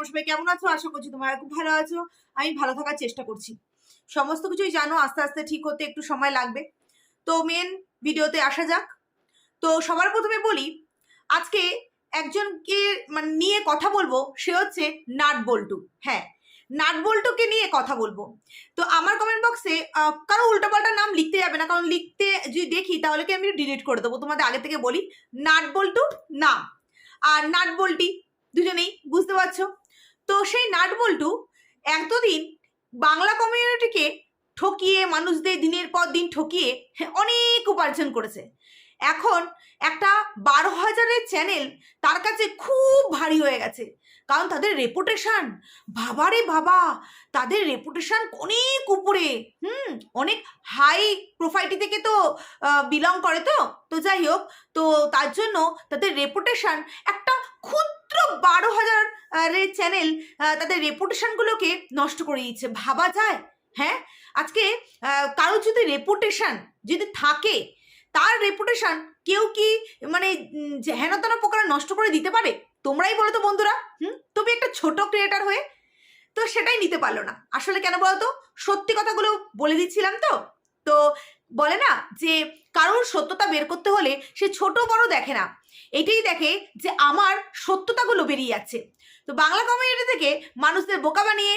তোমরা সবাই কেমন আছো? আশা করছি তোমরা খুব ভালো আছো। আমি ভালো থাকার চেষ্টা করছি। সমস্ত কিছুই জানো, আস্তে আস্তে ঠিক হতে একটু সময় লাগবে। তো মেন ভিডিওতে আসা যাক। তো সবার প্রথমে বলি, আজকে একজনকে মানে নিয়ে কথা বলব, সে হচ্ছে নাট বল্টু। হ্যাঁ নাট বল্টুকে নিয়ে কথা বলব। তো আমার কমেন্ট বক্সে কারও উল্টোপাল্টা নাম লিখতে যাবে না, কারণ লিখতে যদি দেখি, তাহলে কি আমি ডিলিট করে দেবো? তোমাদের আগে থেকে বলি, নাট বল্টু নাম আর নাট বল্টি দুজনেই, বুঝতে পারছ? তো সেই নাটবল্টু এতদিন বাংলা কমিউনিটিকে ঠকিয়ে, মানুষদের দিনের পর দিন ঠকিয়ে অনেক উপার্জন করেছে। এখন একটা বারো হাজারের চ্যানেল তার কাছে খুব ভারী হয়ে গেছে। কারণ তাদের রেপুটেশন বাবারে বাবা, তাদের রেপুটেশন অনেক উপরে, হুম, অনেক হাই প্রোফাইটি থেকে তো বিলং করে তো। তো যাই হোক, তো তার জন্য তাদের রেপুটেশন একটা ক্ষুদ্র বারো হাজার চ্যানেল তাদের রেপুটেশনগুলোকে নষ্ট করে দিচ্ছে ভাবা যায়? হ্যাঁ? আজকে আহ, কারও যদি রেপুটেশন যদি থাকে তার রেপুটেশন কেউ কি মানে হেন তেন প্রকার নষ্ট করে দিতে পারে? তোমরাই বলো তো বন্ধুরা হুম? তুমি একটা ছোট ক্রিয়েটার হয়ে তো সেটাই নিতে পারল না। আসলে কেন বলতো? সত্যি কথাগুলো বলে দিচ্ছিলাম তো। তো বলে না যে কারোর সত্যতা বের করতে হলে সে ছোট বড় দেখে না। এটাই দেখে যে আমার সত্যতাগুলো বেরিয়ে যাচ্ছে। তো বাংলা কমিউনিটি থেকে মানুষদের বোকা বানিয়ে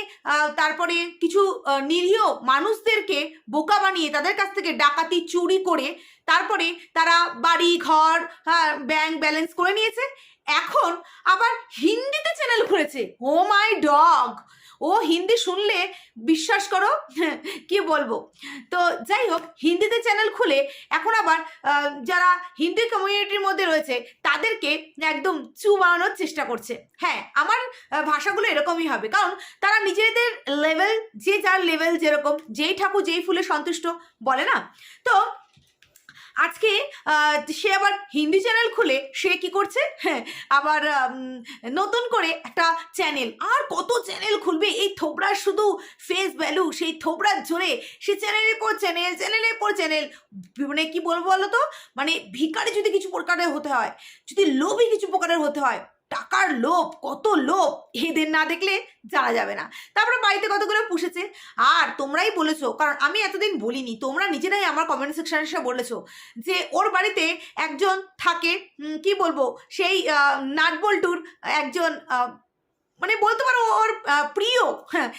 তারপরে কিছু নিরীহ মানুষদেরকে বোকা বানিয়ে তাদের কাছ থেকে ডাকাতি, চুরি করে তারপরে তারা বাড়ি, ঘর ব্যাংক ব্যালেন্স করে নিয়েছে। এখন আবার হিন্দিতে চ্যানেল খুলেছে ও মাই ডগ ও হিন্দি শুনলে বিশ্বাস করো, কি বলব? তো যাই হোক, হিন্দিতে চ্যানেল খুলে এখন আবার যারা হিন্দি কমিউনিটির মধ্যে রয়েছে, তাদেরকে একদম চু বানানোর চেষ্টা করছে। হ্যাঁ আমার ভাষাগুলো এরকমই হবে। কারণ তারা নিজেদের লেভেল যে যার লেভেল যেরকম, যেই ঠাকুর যেই ফুলে সন্তুষ্ট, বলে না? তো আজকে সে আবার হিন্দি চ্যানেল খুলে, সে কি করছে? হ্যাঁ আবার নতুন করে একটা চ্যানেল আর কত চ্যানেল খুলবে? এই থোবড়ার শুধু ফেস ভ্যালু সেই থোবড়ার জোরে, সে চ্যানেলের পর চ্যানেল চ্যানেলের পর চ্যানেল মানে কি বলব বলো তো মানে ভিকারে যদি কিছু প্রকারের হতে হয়, যদি লোভী কিছু প্রকারের হতে হয় টাকার লোভ, কত লোভ, এদের না দেখলে জানা যাবে না। তারপরে বাড়িতে কতগুলো পুষেছে? আর তোমরাই বলেছ, কারণ আমি এতদিন বলিনি, তোমরা নিজেরাই আমার কমেন্ট সেকশনে এসে বলেছ যে ওর বাড়িতে একজন থাকে কি বলব, সেই নাটবল্টুর একজন মানে বলতে পারো ওর প্রিয় হ্যাঁ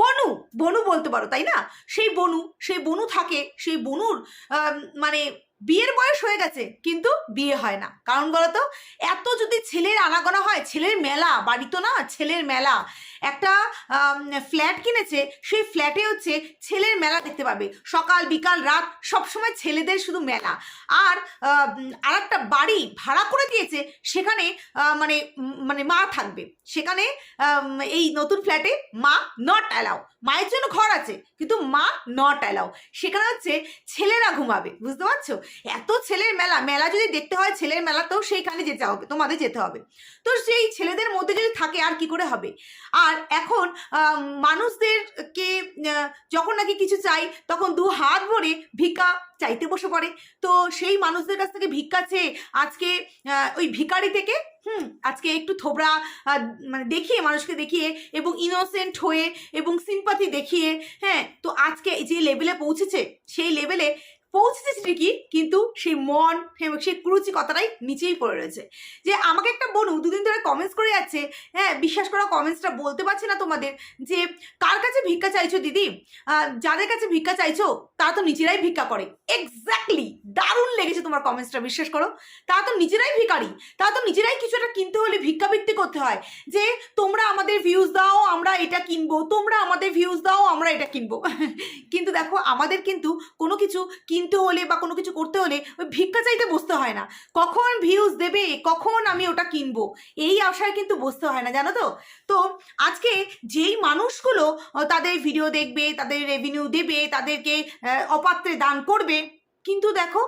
বনু বনু বলতে পারো, তাই না? সেই বনু সেই বনু থাকে, সেই বনুর মানে বিয়ের বয়স হয়ে গেছে, কিন্তু বিয়ে হয় না। কারণ বলতো, এত যদি ছেলের আনাগোনা হয়, ছেলের মেলা, বাড়ি তো না, ছেলের মেলা। একটা ফ্ল্যাট কিনেছে, সেই ফ্ল্যাটে হচ্ছে ছেলের মেলা দেখতে পাবে। সকাল, বিকাল, রাত, সবসময় ছেলেদের শুধু মেলা। আর আর একটা বাড়ি ভাড়া করে দিয়েছে, সেখানে মানে মানে মা থাকবে। সেখানে এই নতুন ফ্ল্যাটে মা নট অ্যালাউ মায়ের জন্য ঘর আছে, কিন্তু মা নট অ্যালাউ সেখানে হচ্ছে ছেলেরা ঘুমাবে, বুঝতে পারছ? এত ছেলের মেলা মেলা যদি দেখতে হয় ছেলের মেলাতেও সেইখানে যেতে হবে, তোমাদের যেতে হবে। তো সেই ছেলেদের মধ্যে যদি থাকে আর কি করে হবে? আর এখন মানুষদেরকে যখন নাকি কিছু চাই তখন দু হাত ভরে ভিক্ষা চাইতে বসে পড়ে। তো সেই মানুষদের কাছ থেকে ভিক্ষা চেয়ে আজকে ওই ভিখারি থেকে হুম আজকে একটু আহ, মানে দেখিয়ে মানুষকে দেখিয়ে এবং ইনোসেন্ট হয়ে এবং সিম্পাথি দেখিয়ে হ্যাঁ তো আজকে যে লেভেলে পৌঁছেছে সেই লেভেলে পৌঁছেছে ঠিকই, কিন্তু সেই মন সেই কুরুচি কথাটাই নিচেই পড়ে রয়েছে। যে আমাকে একটা বনু দুদিন ধরে কমেন্টস করে যাচ্ছে হ্যাঁ বিশ্বাস করা কমেন্টসটা বলতে পারছি না তোমাদের, যে কার কাছে ভিক্ষা চাইছো দিদি? যাদের কাছে ভিক্ষা চাইছো, তারা তো নিজেরাই ভিক্ষা করে। এক্স্যাক্টলি দারুণ লেগেছে তোমার কমেন্টসটা বিশ্বাস করো। তারা তো নিজেরাই ভিখারি। তারা তো নিজেরাই কিছু একটা কিনতে হলে ভিক্ষাবৃত্তি করতে হয়। যে তোমরা আমাদের ভিউজ দাও, আমরা এটা কিনবো। তোমরা আমাদের ভিউজ দাও, আমরা এটা কিনবো। কিন্তু দেখো, আমাদের কিন্তু কোনো কিছু কিনতে হলে বা কোনো কিছু করতে হলে ওই ভিক্ষা চাইতে বসতে হয় না। কখন ভিউজ দেবে, কখন আমি ওটা কিনবো? এই আশায় কিন্তু বসতে হয় না, জানো তো? তো আজকে যেই মানুষগুলো, তাদের ভিডিও দেখবে, তাদের রেভিনিউ দেবে, তাদেরকে অপাত্রে দান করবে কিন্তু দেখো,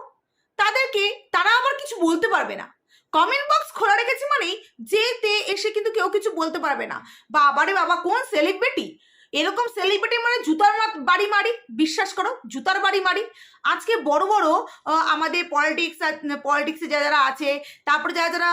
তাদেরকে তারা আবার কিছু বলতে পারবে না। কমেন্ট বক্স খোলা রেখেছে মানেই যে, তে এসে কিন্তু কেউ কিছু বলতে পারবে না। বাবারে বাবা, কোন সেলিব্রিটি এরকম সেলিব্রিটি মানে জুতার বাড়ি মারি, বিশ্বাস করো, জুতার বাড়ি মারি। আজকে বড় বড় আমাদের পলিটিক্স পলিটিক্সে যারা যারা আছে, তারপরে যারা যারা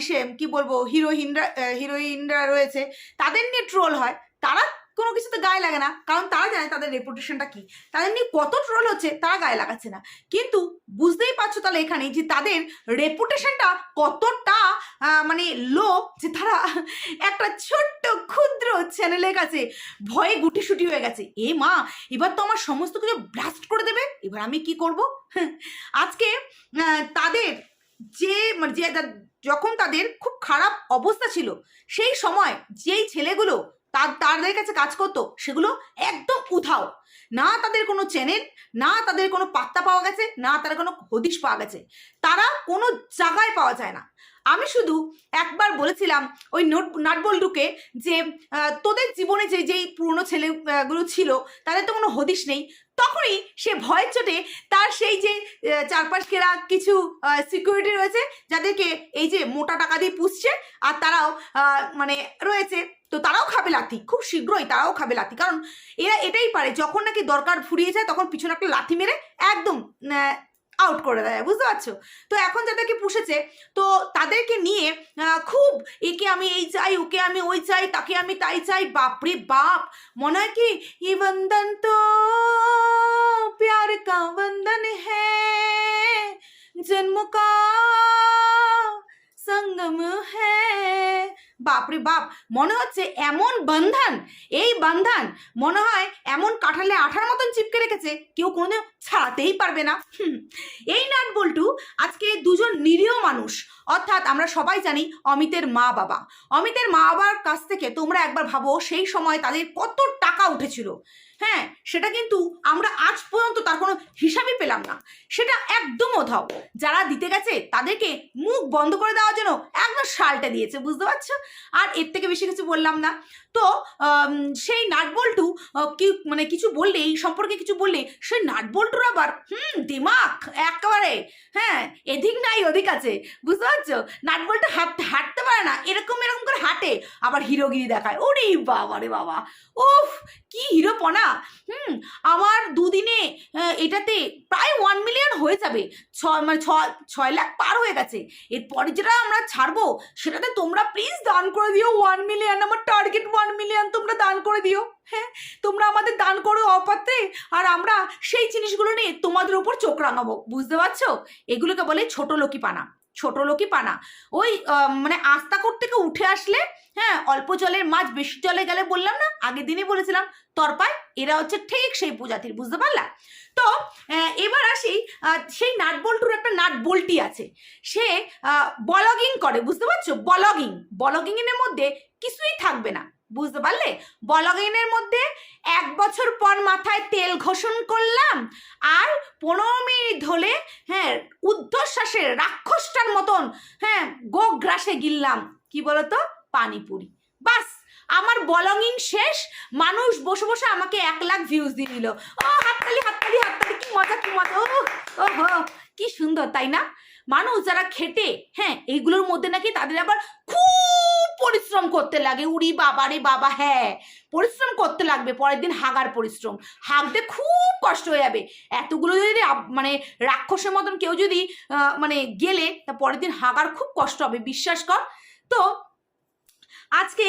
ইসে, কি বলব হিরোইনরা হিরোইনরা রয়েছে, তাদের নিয়ে ট্রোল হয়। তারা কোনো কিছুতে গায়ে লাগে না। কারণ তারা জানে তাদের রেপুটেশনটা কি। তাদের নিয়ে কত ট্রোল হচ্ছে, তারা গায়ে লাগাচ্ছে না। কিন্তু বুঝতেই পারছ তাহলে এখানে যে তাদের রেপুটেশনটা কতটা মানে লো যে তারা একটা ছোট্ট ক্ষুদ্র চ্যানেলের কাছে ভয়ে গুটিসুটি হয়ে গেছে। এ মা, এবার তো আমার সমস্ত কিছু ব্লাস্ট করে দেবে। এবার আমি কি করব? আজকে তাদের যে মানে যে, যখন তাদের খুব খারাপ অবস্থা ছিল, সেই সময় যেই ছেলেগুলো তার, তাদের কাছে কাজ করতো, সেগুলো একদম উধাও। না তাদের কোনো চ্যানেল না তাদের কোনো পাত্তা পাওয়া গেছে, না তাদের কোনো হদিশ পাওয়া গেছে। তারা কোনো জায়গায় পাওয়া যায় না। আমি শুধু একবার বলেছিলাম ওই নোট, নাটবল্টুকে যে তোদের জীবনে যে, যেই পুরনো ছেলেগুলো ছিল, তাদের তো কোনো হদিশ নেই। তখনই সে ভয়ের চোটে তার সেই যে চারপাশ ঘেরা কিছু সিকিউরিটি রয়েছে, যাদেরকে এই যে মোটা টাকা দিয়ে পুষছে, আর তারাও মানে রয়েছে। তো তারাও খাবে লাথি, খুব শীঘ্রই তারাও খাবে লাথি। কারণ এরা এটাই পারে, যখন নাকি দরকার ফুরিয়ে যায়, তখন পিছনে একটা লাথি মেরে একদম আউট করে দেয়, বুঝতে পারছ? তো এখন যাদেরকে পুষেছে, তো তাদেরকে নিয়ে খুব একে আমি এই চাই, ওকে আমি ওই চাই, তাকে আমি তাই চাই, বাপরে বাপ! মনে হয় কি, ই তো প্যার কা বন্দন হ্যাঁ জন্ম কা সঙ্গম হ্যাঁ বাপরে বাপ, মনে হচ্ছে এমন বন্ধন, এই বন্ধন মনে হয় এমন কাঁঠালে আঠার মতন চিপকে রেখেছে, কেউ কোনো ছাড়াতেই পারবে না। এই নাট বল্টু আজকে দুজন নিরীহ মানুষ, অর্থাৎ আমরা সবাই জানি অমিতের মা বাবা। অমিতের মা বাবার কাছ থেকে তোমরা একবার ভাবো, সেই সময় তাদের কত টাকা উঠেছিল। হ্যাঁ সেটা কিন্তু আমরা আজ পর্যন্ত তার কোনো হিসাবই পেলাম না। সেটা একদম ওধাও। যারা দিতে গেছে, তাদেরকে মুখ বন্ধ করে দেওয়ার জন্য একদম শালটা দিয়েছে, বুঝতে পারছ? আর এর থেকে বেশি কিছু বললাম না। তো সেই নাটবল্টু কি মানে কিছু বললে, এই সম্পর্কে কিছু বললে সেই নাটবল্টুর আবার, হুম, দিমাগ একেবারে হ্যাঁ এদিক নাই ওদিক আছে, বুঝতে পারছ? নাটবল্টু হাঁটতে হাঁটতে পারে না, এরকম এরকম করে হাঁটে, আবার হিরোগিরি দেখায়। ওরে বাবা রে বাবা, উফ, কি হিরোপনা! হুম, আমার দুদিনে এটাতে প্রায় ওয়ান মিলিয়ন হয়ে যাবে। ছয় মানে ছয় ছয় লাখ পার হয়ে গেছে। এরপরে যেটা আমরা ছাড়বো, সেটাতে তোমরা প্লিজ দান করে দিও। ওয়ান মিলিয়ন আমার টার্গেট ওয়ান মিলিয়ন তোমরা দান করে দিও। হ্যাঁ তোমরা আমাদের দান করো অপাত্রে, আর আমরা সেই জিনিসগুলো নিয়ে তোমাদের উপর চোখ রাঙাবো। বুঝতে পারছ? এগুলোকে বলে ছোট লোকি পানা ছোট লোকি পানা ওই মানে আস্তাকর থেকে উঠে আসলে হ্যাঁ অল্প জলের মাছ বেশি জলে গেলে বললাম না, আগের দিনই বলেছিলাম তরপায় এরা হচ্ছে ঠিক সেই প্রজাতির, বুঝতে পারলা? তো এবার আসি সেই নাট বল্টুর একটা নাট আছে, সে বলগিং করে, বুঝতে পারছ? বলগিং বলগিং এর মধ্যে কিছুই থাকবে না, বুঝতে পারলে? বলগিং এর মধ্যে এক বছর পর মাথায় তেল ঘোষণ করলাম, আর পনেরো মিনিট হলে হ্যাঁ উদ্ধশ্বাসের রাক্ষসটার মতন হ্যাঁ গোগ্রাসে গিললাম, কি বলতো? পানিপুরি বাস, আমার বলগিং শেষ। মানুষ বসে বসে আমাকে এক লাখ ভিউজ দিয়ে দিল। ও, হাততালি হাততালি হাততালি, কি মজা কি মজা। ও ওহো কি সুন্দর, তাই না? মানুষ যারা খেটে হ্যাঁ এইগুলোর মধ্যে নাকি তাদের আবার খুব পরিশ্রম করতে লাগে। উড়ি বাবা রে বাবা হ্যাঁ পরিশ্রম করতে লাগবে। পরের দিন হাগার পরিশ্রম। হাগতে খুব কষ্ট হয়ে যাবে। এতগুলো যদি মানে রাক্ষসের মতন কেউ যদি মানে গেলে, তা পরের দিন হাগার খুব কষ্ট হবে, বিশ্বাস কর। তো আজকে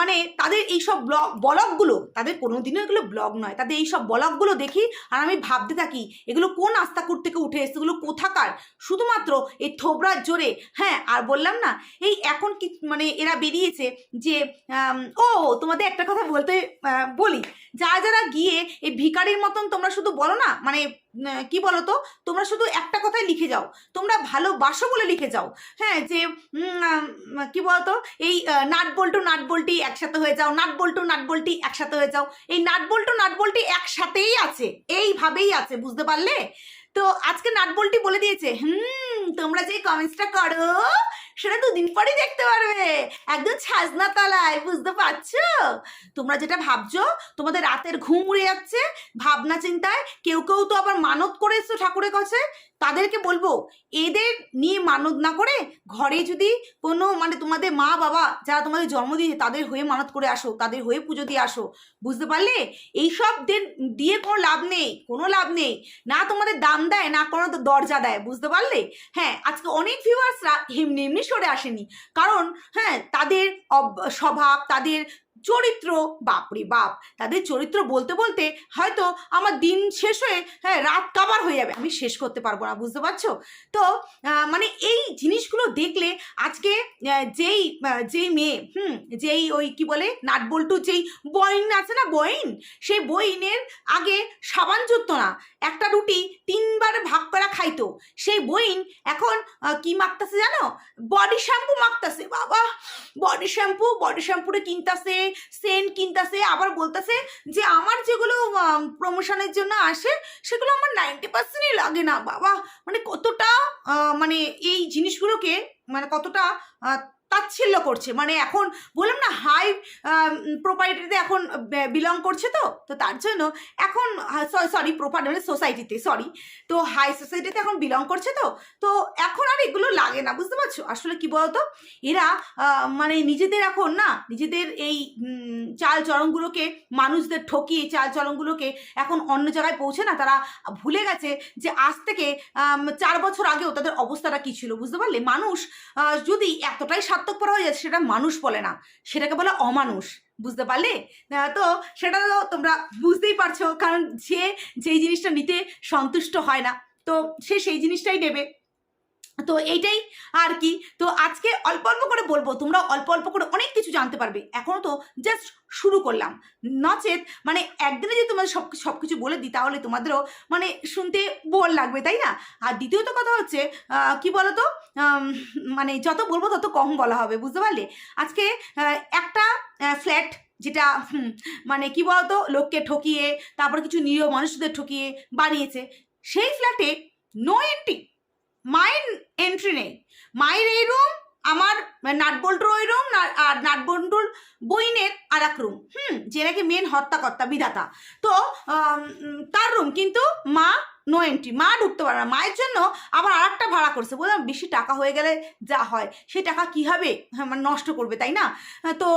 মানে তাদের এই সব ব্লগ ব্লগগুলো তাদের কোনোদিনও এগুলো ব্লগ নয়। তাদের এই সব ব্লগগুলো দেখি আর আমি ভাবতে থাকি, এগুলো কোন আস্তাকুর থেকে উঠে এসছে? এগুলো কোথাকার? শুধুমাত্র এই থোবরার জোরে হ্যাঁ আর বললাম না, এই এখন কি মানে এরা বেরিয়েছে যে ও, তোমাদের একটা কথা বলতে বলি, যারা যারা গিয়ে এই ভিকারির মতন তোমরা শুধু বলো না মানে কি বলো তো তোমরা শুধু একটা কথাই লিখে যাও। তোমরা ভালোবাসো বলে লিখে যাও। হ্যাঁ যে কি বলতো? এই নাট বল্টু, নাট বল্টি একসাথে হয়ে যাও। নাট বল্টু, নাট বল্টি একসাথে হয়ে যাও। এই নাট বল্টু, নাট বল্টি একসাথেই আছে। এইভাবেই আছে, বুঝতে পারলে? তো আজকে নাটবলটি বলে দিয়েছে, হুম, তোমরা যে কমেন্টসটা করো, সেটা দুদিন পরে দেখতে পারবে। একদম ছাজনা তলায়, বুঝতে পারছ? তোমরা যেটা ভাবছ, তোমাদের রাতের ঘুম উড়ে যাচ্ছে। ভাবনা চিন্তায় কেউ কেউ তো আবার মানত করে এসছো ঠাকুরের কাছে। তাদেরকে বলব, এদের নিয়ে মানত না করে ঘরে যদি কোনো মানে তোমাদের মা বাবা যারা তোমাদের জন্ম দিয়েছে তাদের হয়ে মানত করে আসো, তাদের হয়ে পুজো দিয়ে আসো। বুঝতে পারলে? এইসব দিয়ে- কোনো লাভ নেই, কোনো লাভ নেই। না তোমাদের দাম দেয়, না কোনো দরজা দেয়, বুঝতে পারলে? হ্যাঁ আজকে অনেক ভিউয়ার্সরা এমনি এমনি সরে আসেনি। কারণ হ্যাঁ তাদের স্বভাব, তাদের চরিত্র, বাপরে বাপ। তাদের চরিত্র বলতে বলতে হয়তো আমার দিন শেষ হয়ে হ্যাঁ রাত কাবার হয়ে যাবে। আমি শেষ করতে পারব না, বুঝতে পারছ? তো মানে এই জিনিসগুলো দেখলে আজকে যেই যেই মেয়ে, হুম, যেই ওই কি বলে, নাটবল্টু যেই বইন আছে না, বইন? সেই বইনের আগে সাবান জুততো না, একটা রুটি তিনবার ভাগ করা খাইতো। সেই বইন এখন কি মাখতাছে জানো? বডি শ্যাম্পু মাখতাছে, বাবা! বডি শ্যাম্পু, বডি শ্যাম্পুরে কিনতাছে সেন্ট কিনতাছে, আবার বলতাছে যে আমার যেগুলো প্রমোশনের জন্য আসে, সেগুলো আমার নাইনটি পার্সেন্টই লাগে না। বাবা মানে কতটা মানে এই জিনিসগুলোকে মানে কতটা তাচ্ছিল্য করছে। মানে এখন বললাম না হাই প্রপার্টিতে এখন বিলং করছে তো? তো তার জন্য এখন সরি প্রপার্টি মানে সোসাইটিতে সরি তো হাই সোসাইটিতে এখন বিলং করছে তো? তো এখন আর এগুলো লাগে না, বুঝতে পারছ? আসলে কি বলতো? এরা মানে নিজেদের এখন না, নিজেদের এই চাল চরণগুলোকে মানুষদের ঠকিয়ে, চাল চরণগুলোকে এখন অন্য জায়গায় পৌঁছে না, তারা ভুলে গেছে যে আজ থেকে চার বছর আগেও তাদের অবস্থাটা কী ছিল, বুঝতে পারলে? মানুষ যদি এতটাই স্বার্থপর হয়ে যাচ্ছে, সেটা মানুষ বলে না। সেটাকে বলে অমানুষ। বুঝতে পারলে? তো সেটা তো তোমরা বুঝতেই পারছ, কারণ যে যেই জিনিসটা নিতে সন্তুষ্ট হয় না। তো সে সেই জিনিসটাই নেবে। তো এইটাই আর কি। তো আজকে অল্প অল্প করে বলব, তোমরা অল্প অল্প করে অনেক কিছু জানতে পারবে। এখনও তো জাস্ট শুরু করলাম। নচেত মানে একদিনে যদি তোমাদের সব সব কিছু বলে দিই, তাহলে তোমাদেরও মানে শুনতে বোর লাগবে, তাই না? আর দ্বিতীয়ত কথা হচ্ছে কি বলতো? মানে যত বলব তত কম বলা হবে, বুঝতে পারলে? আজকে একটা ফ্ল্যাট যেটা মানে কি বলতো? লোককে ঠকিয়ে, তারপর কিছু নিরীহ মানুষদের ঠকিয়ে বানিয়েছে। সেই ফ্ল্যাটে নো এন্ট্রি মায়ের এন্ট্রি নেই। মায়ের এই রুম আমার নাটবল্টুর ওই রুম আর নাটবল্টুর বইনের আর এক রুম হুম, যে নাকি মেন হত্যাকর্তা, বিধাতা। তো তার রুম কিন্তু মা নো এন্ট্রি মা ঢুকতে পারে না। মায়ের জন্য আবার আর একটা ভাড়া করছে। বললাম বেশি টাকা হয়ে গেলে যা হয় সেই টাকা কীভাবে হ্যাঁ, মানে নষ্ট করবে তাই না? হ্যাঁ, তো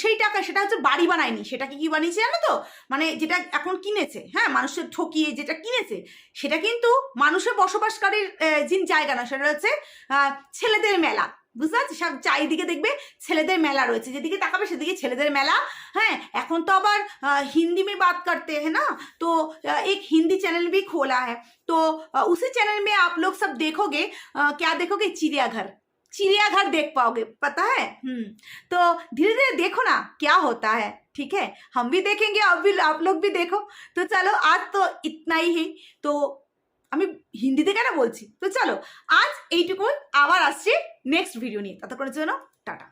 সেই টাকা সেটা হচ্ছে বাড়ি বানায়নি। সেটাকে কি বানিয়েছে জানো তো? মানে যেটা এখন কিনেছে হ্যাঁ মানুষের ঠকিয়ে যেটা কিনেছে সেটা কিন্তু মানুষের বসবাসকারীর আহ, যে জায়গা না সেটা হচ্ছে ছেলেদের মেলা। বুঝতে পারছি সব চারিদিকে দেখবে ছেলেদের মেলা রয়েছে যেদিকে তাকাবে সেদিকে ছেলেদের মেলা হ্যাঁ এখন তো আবার আহ, हिंदी में बात करते हैं ना तो अ, एक हिंदी चैनल भी खोला है तो अ, उसी चैनल में आप लोग सब देखोगे अ, क्या देखोगे चिड़ियाघर चिड़ियाघर देख पाओगे पता है हम्म तो धीरे धीरे देखो ना क्या होता है ठीक है हम भी देखेंगे आप भी आप लोग भी देखो तो चलो आज तो इतना ही है তো আমি হিন্দিতে কেন বলছি তো চলো আজ এইটুকুন আবার আসছি নেক্সট ভিডিও নিয়ে ততক্ষণের জন্য টাটা।